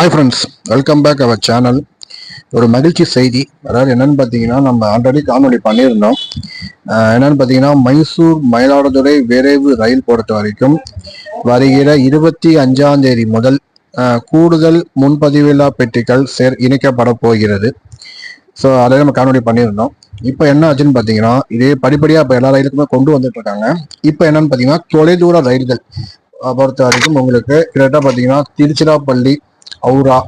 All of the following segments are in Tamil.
Hi friends welcome back our channel ஒரு மகிழ்ச்சி செய்தி. அதாவது என்னன்னு பார்த்தீங்கன்னா நம்ம ஆல்ரெடி காணொலி பண்ணியிருந்தோம். என்னன்னு பார்த்தீங்கன்னா மைசூர் மயிலாடுதுறை விரைவு ரயில் பொறுத்த வரைக்கும் வருகிற இருபத்தி அஞ்சாம் தேதி முதல் கூடுதல் முன்பதிவில்லா பெட்டிகள் சேர் இணைக்கப்பட போகிறது. ஸோ அதை நம்ம காணொலி பண்ணியிருந்தோம். இப்போ என்ன ஆச்சுன்னு பார்த்தீங்கன்னா இதே படிப்படியாக இப்போ எல்லா ரயிலுக்குமே கொண்டு வந்துட்டு இருக்காங்க. இப்போ என்னன்னு பார்த்தீங்கன்னா தொலைதூர ரயில்கள் பொறுத்த வரைக்கும் உங்களுக்கு கிட்டத்தட்ட பார்த்தீங்கன்னா திருச்சிராப்பள்ளி அவுரா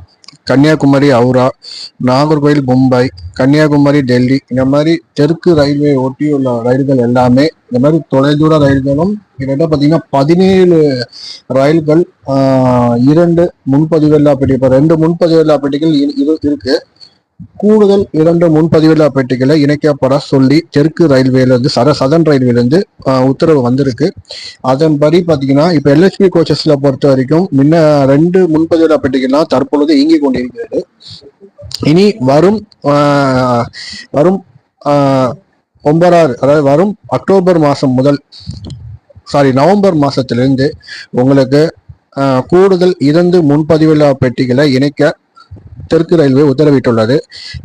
கன்னியாகுமரி அவுரா நாகர்கோயில் மும்பை கன்னியாகுமரி டெல்லி இந்த மாதிரி தெற்கு ரயில்வே ஒட்டியுள்ள ரயில்கள் எல்லாமே இந்த மாதிரி தொலைதூர ரயில்களும் கிட்டத்தட்ட பார்த்தீங்கன்னா பதினேழு ரயில்கள் இரண்டு இரண்டு முன்பதிவில்லா பெட்டி இப்போ ரெண்டு முன்பதிவில்லா பெட்டிகள் இரு- இருக்கு. கூடுதல் இரண்டு முன்பதிவில்லா பெட்டிகளை இணைக்கப்பட சொல்லி தெற்கு ரயில்வேலேருந்து சர சதன் ரயில்வேலேருந்து உத்தரவு வந்திருக்கு. அதன்படி பார்த்தீங்கன்னா இப்போ எல்ஹெச்பி கோச்சஸில் பொறுத்த வரைக்கும் முன்ன ரெண்டு முன்பதிவில்லா பெட்டிகள்லாம் தற்பொழுது இயங்கிக் கொண்டிருக்கிறது. இனி வரும் வரும் ஒன்பதாறு அதாவது வரும் அக்டோபர் மாதம் முதல் சாரி நவம்பர் மாதத்திலிருந்து உங்களுக்கு கூடுதல் இரண்டு முன்பதிவில்லா பெட்டிகளை இணைக்க தெற்கு ரயில்வே உத்தரவிட்டுள்ளது.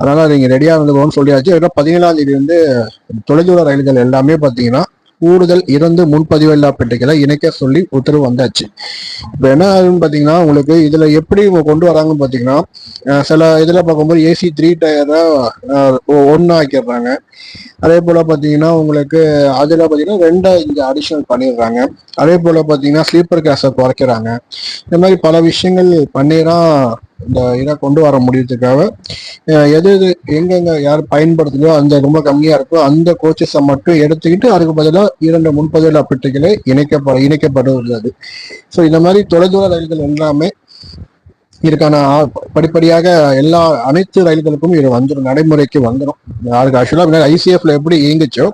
அதனால இங்கே ரெடியாக வந்து சொல்லியாச்சு. ஏன்னா பதினேழாம் தேதி வந்து தொலைதூர ரயில்கள் எல்லாமே பார்த்தீங்கன்னா கூடுதல் இறந்து முன்பதிவு இல்லா பெட்டிகளை இணைக்க சொல்லி உத்தரவு வந்தாச்சு. இப்போ என்ன ஆகுதுன்னு பார்த்தீங்கன்னா உங்களுக்கு இதில் எப்படி இவங்க கொண்டு வராங்கன்னு பார்த்தீங்கன்னா சில இதில் பார்க்கும்போது ஏசி த்ரீ டயரை ஒன்றா ஆக்கிடுறாங்க. அதே போல் பார்த்தீங்கன்னா உங்களுக்கு அதில் பார்த்தீங்கன்னா ரெண்டை இங்கே அடிஷனல் பண்ணிடுறாங்க. அதே போல் பார்த்தீங்கன்னா ஸ்லீப்பர் கேஸை குறைக்கிறாங்க. இந்த மாதிரி பல விஷயங்கள் பண்ணிதான் இந்த இதை கொண்டு வர முடியறதுக்காக எது எது எங்கெங்க யார் பயன்படுத்துதோ அந்த ரொம்ப கம்மியா இருக்கோ அந்த கோச்சஸை மட்டும் எடுத்துக்கிட்டு அதுக்கு பதிலாக இரண்டு முன்பதில் பெட்டிகளை இணைக்கப்பட இணைக்கப்படுகிறது ஸோ இந்த மாதிரி தொலைதூர ரயில்கள் எல்லாமே இதுக்கான படிப்படியாக எல்லா அனைத்து ரயில்களுக்கும் இது வந்துடும் நடைமுறைக்கு வந்துடும் அதுக்கு ஆக்சுவலாக ஐசிஎஃப்ல எப்படி இயங்குச்சோ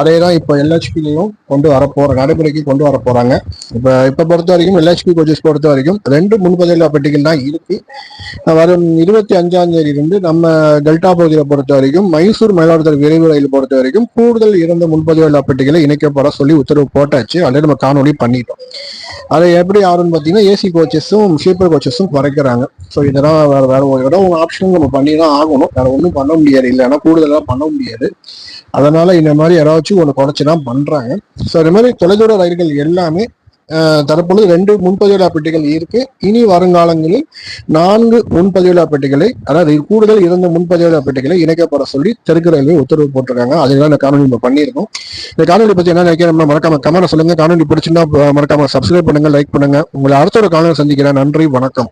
அதே தான் இப்போ எல்ஹெச்பிலையும் கொண்டு வர போற நடைமுறைக்கு கொண்டு வர போறாங்க. இப்போ இப்போ பொறுத்த வரைக்கும் எல்ஹெச்பி கோச்சஸ் பொறுத்த வரைக்கும் ரெண்டு முன்பதிவு பெட்டிகள் தான் இருக்கு. வரும் இருபத்தி அஞ்சாம் தேதி இருந்து நம்ம டெல்டா பகுதியை பொறுத்த வரைக்கும் மைசூர் மயிலாடுதுறை விரைவு ரயில் பொறுத்த வரைக்கும் கூடுதல் இரண்டு முன்பதிவு பெட்டிகளை இணைக்கப்பட சொல்லி உத்தரவு போட்டாச்சு. அதே நம்ம காணொலி பண்ணிட்டோம். அதை எப்படி ஆகும்னு பார்த்தீங்கன்னா ஏசி கோச்சஸும் ஸ்லீப்பர் கோச்சஸும் குறைக்கிறாங்க. ஸோ இதெல்லாம் வேற வேற ஒரு இடம் ஒரு ஆப்ஷன் நம்ம பண்ணி தான் ஆகணும். வேற ஒன்றும் பண்ண முடியாது. இல்லைன்னா கூடுதலாக பண்ண முடியாது. அதனால இந்த மாதிரி யாராச்சும் ஒன்று குறைச்சி தான் பண்ணுறாங்க ஸோ இந்த மாதிரி தொலைதூர ரயில்கள் எல்லாமே தற்பொழுது ரெண்டு முன்பதிவிடா பெட்டிகள் இருக்கு. இனி வருங்காலங்களில் நான்கு முன்பதிவிடா பெட்டிகளை அதாவது கூடுதல் இரண்டு முன்பதிவிடா பெட்டிகளை இணைக்கப்பட சொல்லி தெற்கு ரயில்வே உத்தரவு போட்டிருக்காங்க. அதுதான் இந்த காணொலி நம்ம பண்ணியிருக்கோம். இந்த காணொலி பத்தி என்ன நினைக்கிறோம் மறக்காம கமெண்ட் சொல்லுங்க. காணொலி பிடிச்சிருந்தா மறக்காம சப்ஸ்கிரைப் பண்ணுங்க லைக் பண்ணுங்க. உங்களை அடுத்த ஒரு காணொலி சந்திக்கிறேன். நன்றி வணக்கம்.